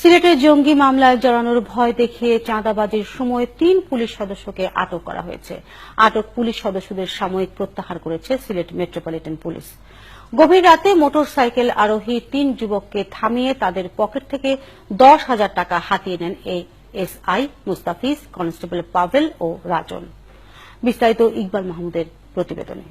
সিলেটের জঙ্গি মামলায় জড়ানোর ভয় দেখিয়ে চাঁদাবাজির সময় তিন পুলিশ সদস্যকে আটক করা হয়েছে। আটক পুলিশ সদস্যদের সাময়িক প্রত্যাহার করেছে সিলেট মেট্রোপলিটন পুলিশ। গভীর রাতে মোটরসাইকেল আরোহী তিন যুবককে থামিয়ে তাদের পকেট থেকে দশ হাজার টাকা হাতিয়ে নেন এই এসআই মুস্তাফিজ, কনস্টেবল পাভেল ও রাজন। বিস্তারিত ইকবাল মাহমুদের প্রতিবেদনে।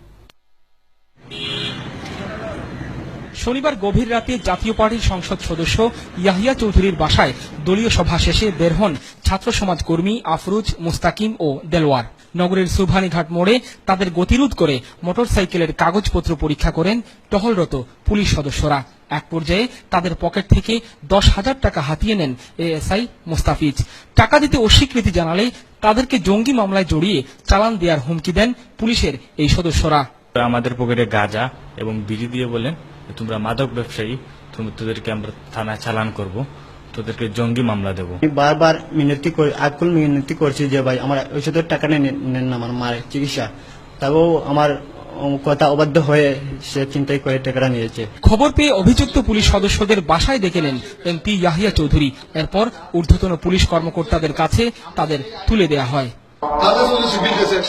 শনিবার গভীর রাতে জাতীয় পার্টির সংসদ সদস্য ইয়াহিয়া চৌধুরীর বাসায় দলীয় সভা শেষে বের হন ছাত্র সমাজ কর্মী আফরুজ, মুস্তাকিম ও দেলোয়ার। নগরের সুভানীঘাট মোড়ে তাদের গতিরোধ করে মোটরসাইকেলের কাগজপত্র পরীক্ষা করেন টহলরত পুলিশ সদস্যরা। এক পর্যায়ে তাদের পকেট থেকে দশ হাজার টাকা হাতিয়ে নেন এএসআই মুস্তাফিজ। টাকা দিতে অস্বীকৃতি জানালে তাদেরকে জঙ্গি মামলায় জড়িয়ে চালান দেওয়ার হুমকি দেন পুলিশের এই সদস্যরা। আমাদের পকেটে গাজা এবং বিড়ি দিয়ে বলেন যে তোমরা মাদক ব্যবসায়ী তুমি তোদেরকে আমরা থানায় চালান করব। তোদেরকে জঙ্গি মামলা দেবো। আমি বারবার মিনতি করে আকুল মিনতি করছি যে ভাই আমার ঔষধের টাকা নেন নেন না আমার মায়ের চিকিৎসা। তবেও আমার কথা অবাধ্য হয়ে সে চিন্তাই করে টাকাটা নিয়েছে। খবর পেয়ে অভিযুক্ত পুলিশ সদস্যদের বাসায় ডেকে নেন এমপি ইয়াহিয়া চৌধুরী। এরপর ঊর্ধ্বতন পুলিশ কর্মকর্তাদের কাছে তাদের তুলে দেয়া হয়। তাদের মধ্যে সিভিল ড্রেসে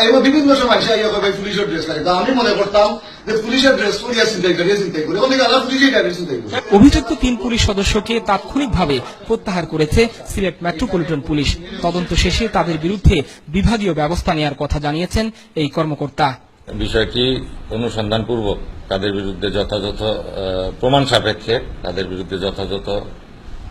এবং বিভিন্ন সময় সে ইয়ে করবে পুলিশের ড্রেস লাগে আমি মনে করতাম যে পুলিশের ড্রেস পরিয়া চিন্তাই করিয়া চিন্তাই করি। অনেক আলাদা পুলিশের গাড়ি চিন্তাই করি। অভিযুক্ত তিন পুলিশ সদস্যকে তাৎক্ষণিকভাবে প্রত্যাহার করেছে সিলেট মেট্রোপলিটন পুলিশ। তদন্ত শেষে তাদের বিরুদ্ধে বিভাগীয় ব্যবস্থা নেওয়ার কথা জানিয়েছেন এই কর্মকর্তা। বিষয়টি অনুসন্ধানপূর্বক তাদের বিরুদ্ধে যথাযথ আহ, প্রমাণ সাপেক্ষে তাদের বিরুদ্ধে যথাযথ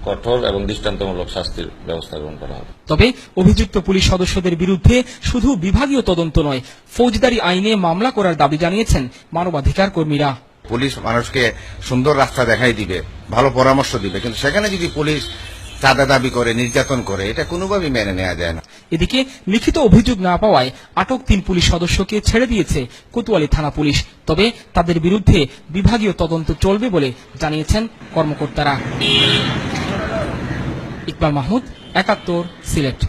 কঠোর এবং দৃষ্টান্তমূলক শাস্তির ব্যবস্থা গ্রহণ করা হবে। তবে অভিযুক্ত পুলিশ সদস্যদের বিরুদ্ধে শুধু বিভাগীয় তদন্ত নয় ফৌজদারি আইনে মামলা করার দাবি জানিয়েছেন মানবাধিকার কর্মীরা। পুলিশ মানুষকে সুন্দর রাস্তা দেখাই দিবে ভালো পরামর্শ দিবে কিন্তু সেখানে যদি পুলিশ চাঁদা দাবি করে নির্যাতন করে এটা কোনোভাবেই মেনে নেওয়া যায় না। এদিকে লিখিত অভিযোগ না পাওয়ায় আটক তিন পুলিশ সদস্যকে ছেড়ে দিয়েছে কোতোয়ালি থানা পুলিশ তবে তাদের বিরুদ্ধে বিভাগীয় তদন্ত চলবে বলে জানিয়েছেন কর্মকর্তারা। ইকবাল মাহমুদ একাত্তর সিলেট।